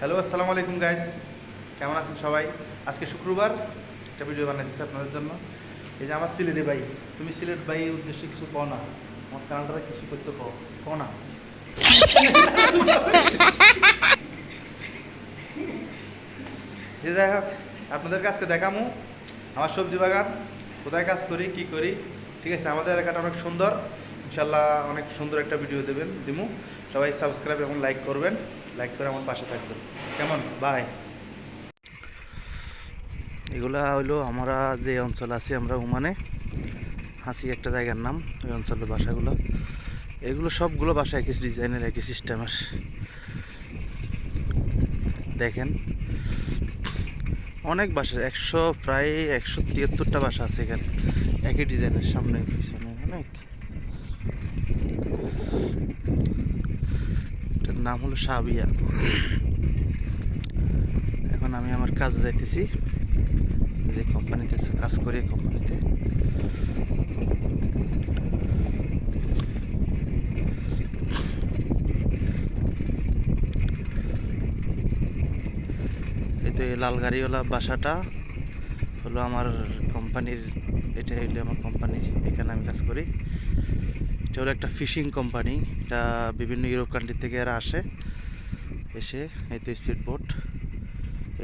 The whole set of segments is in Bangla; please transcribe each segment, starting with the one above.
হ্যালো, আসসালামু আলাইকুম গাইস কেমন আছেন সবাই? আজকে শুক্রবার, একটা ভিডিও বানাইতেছি আপনাদের জন্য। এই যে আমার সিলেটি ভাই, তুমি সিলেট ভাই উদ্দেশ্যে কিছু কও না। আমার চ্যানেলটা কিছু করতে কও কও না। যাই হোক আপনাদের আজকে দেখামু আমার সবজি বাগান, কোথায় কাজ করি, কি করি। ঠিক আছে, আমাদের এলাকাটা অনেক সুন্দর। ইনশাল্লাহ অনেক সুন্দর একটা ভিডিও দেবেন, দিমু। সবাই সাবস্ক্রাইব এবং লাইক করবেন লাইক করে আমার পাশে থাকবেন। কেমন? বাই এগুলা হইল আমরা যে অঞ্চল আছি, আমরা ওমানে। হাসি একটা জায়গার নাম, ওই অঞ্চলের বাসাগুলো। এগুলো সবগুলো বাসা একই ডিজাইনের, একই সিস্টেমের। দেখেন, অনেক বাসা, একশো প্রায় একশো তিয়াত্তরটা বাসা আছে এখানে। একই ডিজাইনের, সামনে, পিছনে, অনেক। এটার নাম হলো সাবিয়া। এখন আমি আমার কাজে যাইতেছি। যে কোম্পানিতে কাজ করি কোম্পানিতে। এই লাল গাড়িওয়ালা বাসাটা হলো আমার কোম্পানির, এটা হলো আমার কোম্পানি এখানে আমি কাজ করি। এটা হলো একটা ফিশিং কোম্পানি। এটা বিভিন্ন ইউরোপ কান্ট্রি থেকে এরা আসে, এসে এই তো স্পিড বোট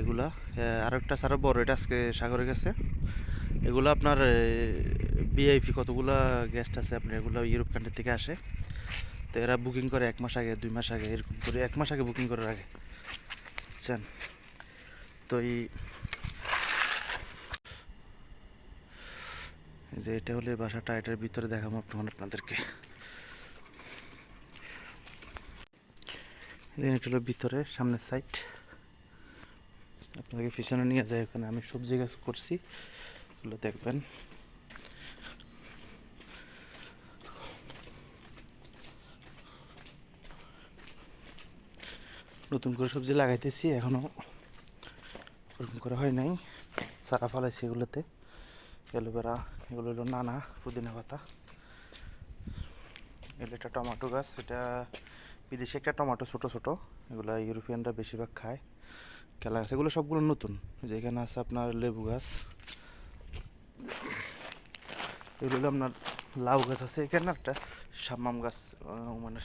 এগুলা। আরও একটা আরও বড়, এটা আজকে সাগরে গেছে। এগুলো আপনার বিআইপি কতগুলা গেস্ট আছে আপনার, এগুলো ইউরোপ কান্ট্রি থেকে আসে। তো এরা বুকিং করে এক মাস আগে, দুই মাস আগে, এরকম করে এক মাস আগে বুকিং করার আগে। বুঝছেন? তো এই যে এটা হলে বাসাটা এটার ভিতরে দেখাবো আপনার আপনাদেরকে। এটা হলো ভিতরে সামনের সাইড আপনাদেরকে পিছনে নিয়ে যায় ওখানে। আমি সবজি গাছ করছি, এগুলো দেখবেন। নতুন করে সবজি লাগাইতেছি, এখনও ওরকম করে হয় নাই। চারা ফলাইছি এগুলোতে। অ্যালোভেরা এগুলো হলো নানা পুদিনা পাতা। এগুলো একটা টমেটো গাছ, এটা বিদেশি একটা টমাটো, ছোটো ছোটো। এগুলো ইউরোপিয়ানরা বেশিরভাগ খায়। কেলা গাছ, এগুলো সবগুলো নতুন। যেখানে আছে আপনার লেবু গাছ। এগুলো আপনার লাউ গাছ আছে, এখানে একটা সাম্মাম গাছ মানে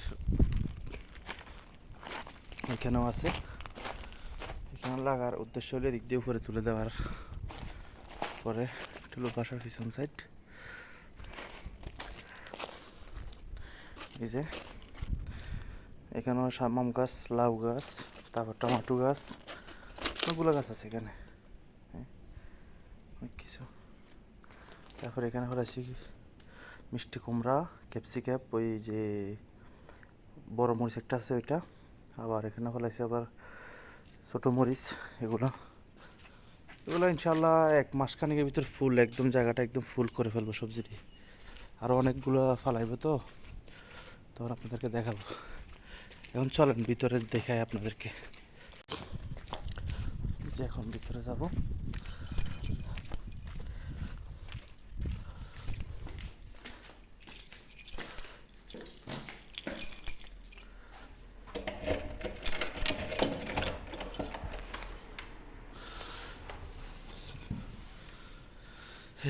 এখানেও আছে। এখানে লাগার উদ্দেশ্য হলে দিক দিয়ে উপরে তুলে দেওয়ার পরে হলো বাসার পিছন সাইড এই যে, এখানেও সামাম গাছ, লাউ গাছ, তারপর টমাটো গাছ, অনেকগুলো গাছ আছে এখানে। হ্যাঁ অনেক কিছু। তারপর এখানে হলাইছি মিষ্টি কুমড়া ক্যাপসিক্যাপ ওই যে বড় মরিচ একটা আছে ওইটা। আবার এখানে হলাইছি আবার ছোটো মরিচ, এগুলো। এগুলো ইনশাল্লাহ এক মাসখানেকের ভিতর ফুল, একদম জায়গাটা একদম ফুল করে ফেলব সবজি দিয়ে আরও অনেকগুলো ফালাইবো তো, তখন আপনাদেরকে দেখাবো। এখন চলেন ভিতরে দেখাই আপনাদেরকে। যে এখন ভিতরে যাব।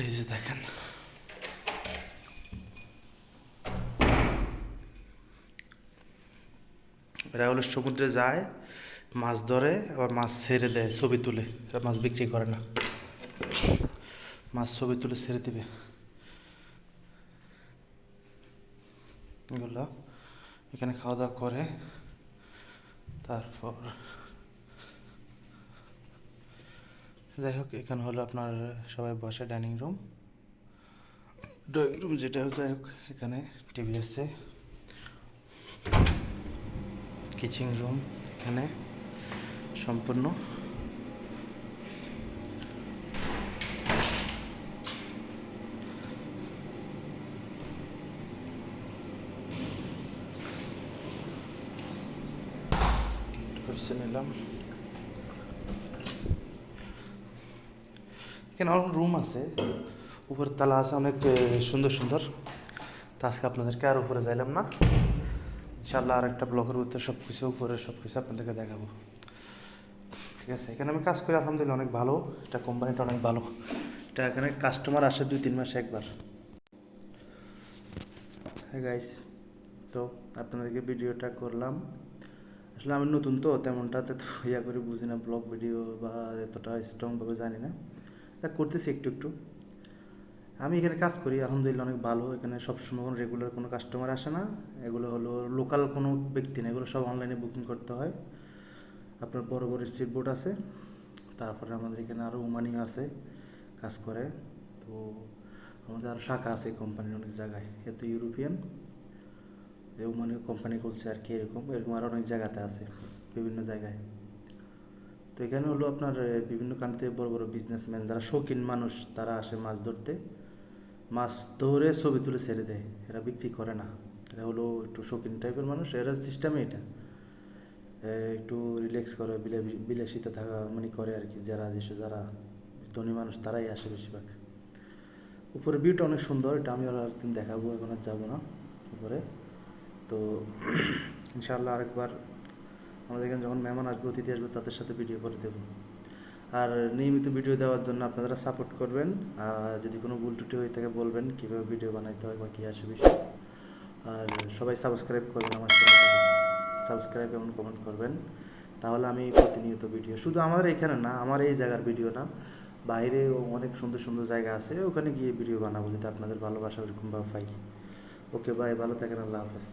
এই দেখেন এরা হলো সমুদ্রে যায়, মাছ ধরে, আবার মাছ ছেড়ে দেয়, ছবি তুলে। এরা মাছ বিক্রি করে না। মাছ ছবি তুলে ছেড়ে দিবে। এগুলো এখানে খাওয়া দাওয়া করে, তারপর যাই হোক, এখানে হলো আপনার সবাই বসে ডাইনিং রুম। ড্রয়িং রুম যেটা যাই হোক, এখানে টিভি আছে। কিচেন রুম এখানে সম্পূর্ণ। নিলাম। এখানে অনেক রুম আছে। উপরের তালা আছে অনেক সুন্দর সুন্দর। তা আজকে আপনাদেরকে আর উপরে যাইলাম না। ইনশাল্লাহ আর একটা ব্লগের ভিতরে সব কিছু উপরে সব কিছু আপনাদেরকে দেখাবো। ঠিক আছে, এখানে আমি কাজ করি, আলহামদুলিল্লাহ অনেক ভালো। এটা কোম্পানিটা অনেক ভালো। এটা এখানে কাস্টমার আসে দুই, তিন মাসে একবার। হ্যাঁ গাইস তো আপনাদেরকে ভিডিওটা করলাম। আসলে আমি নতুন তো তেমনটাতে তো ইয়া করে, বুঝি না ব্লগ ভিডিও বা এতটা স্ট্রংভাবে জানি না। তা করতেছি একটু একটু। আমি এখানে কাজ করি, আলহামদুলিল্লাহ অনেক ভালো। এখানে সবসময় কোনো রেগুলার কোনো কাস্টমার আসে না। এগুলো হলো লোকাল কোনো ব্যক্তি না এগুলো সব অনলাইনে বুকিং করতে হয়। আপনার বড় বড় স্ট্রিট বোর্ড আছে। তারপরে আমাদের এখানে আরও উমানি আছে, কাজ করে। তো আমাদের আরও শাখা আছে কোম্পানির অনেক জায়গায়। এ তো ইউরোপিয়ান। উমানি কোম্পানি করছে আর কি এরকম। এরকম আরও অনেক জায়গাতে আছে, বিভিন্ন জায়গায়। তো এখানে হলো আপনার বিভিন্ন কান্ট্রিতে বড় বড় বিজনেসম্যান যারা শৌখিন মানুষ, তারা আসে মাছ ধরতে। মাছ ধরে ছবি তুলে ছেড়ে দেয়, এরা বিক্রি করে না। এরা হলো একটু শৌখিন টাইপের মানুষ, এরা সিস্টেমে এটা। একটু রিল্যাক্স করে বিলা- বিলাসিতা থাকা মানে করে আর কি, যারা যেসব যারা ধনী মানুষ, তারাই আসে বেশিরভাগ। উপরে ভিউটা অনেক সুন্দর, এটা আমি আর একদিন দেখাবো, এখন আর যাব না উপরে। তো ইনশাল্লাহ আরেকবার আমাদের এখানে যখন মেহমান আসবে, অতিথি আসবে, তাদের সাথে ভিডিও করে দেবো। আর নিয়মিত ভিডিও দেওয়ার জন্য আপনারা সাপোর্ট করবেন। আর যদি কোনো ভুল ত্রুটি হয়ে থাকে, বলবেন কীভাবে ভিডিও বানাইতে হয় বা কী আসে বিষয়। আর সবাই সাবস্ক্রাইব করবেন আমার সাবস্ক্রাইব এবং কমেন্ট করবেন। তাহলে আমি প্রতিনিয়ত ভিডিও শুধু আমার এখানে না, আমার এই জায়গার ভিডিও না, বাইরেও অনেক সুন্দর সুন্দর জায়গা আছে। ওখানে গিয়ে ভিডিও বানাবো, যদি আপনাদের ভালোবাসা ওরকমভাবে পাই। ওকে বাই ভালো থাকেন। আল্লাহ হাফেজ।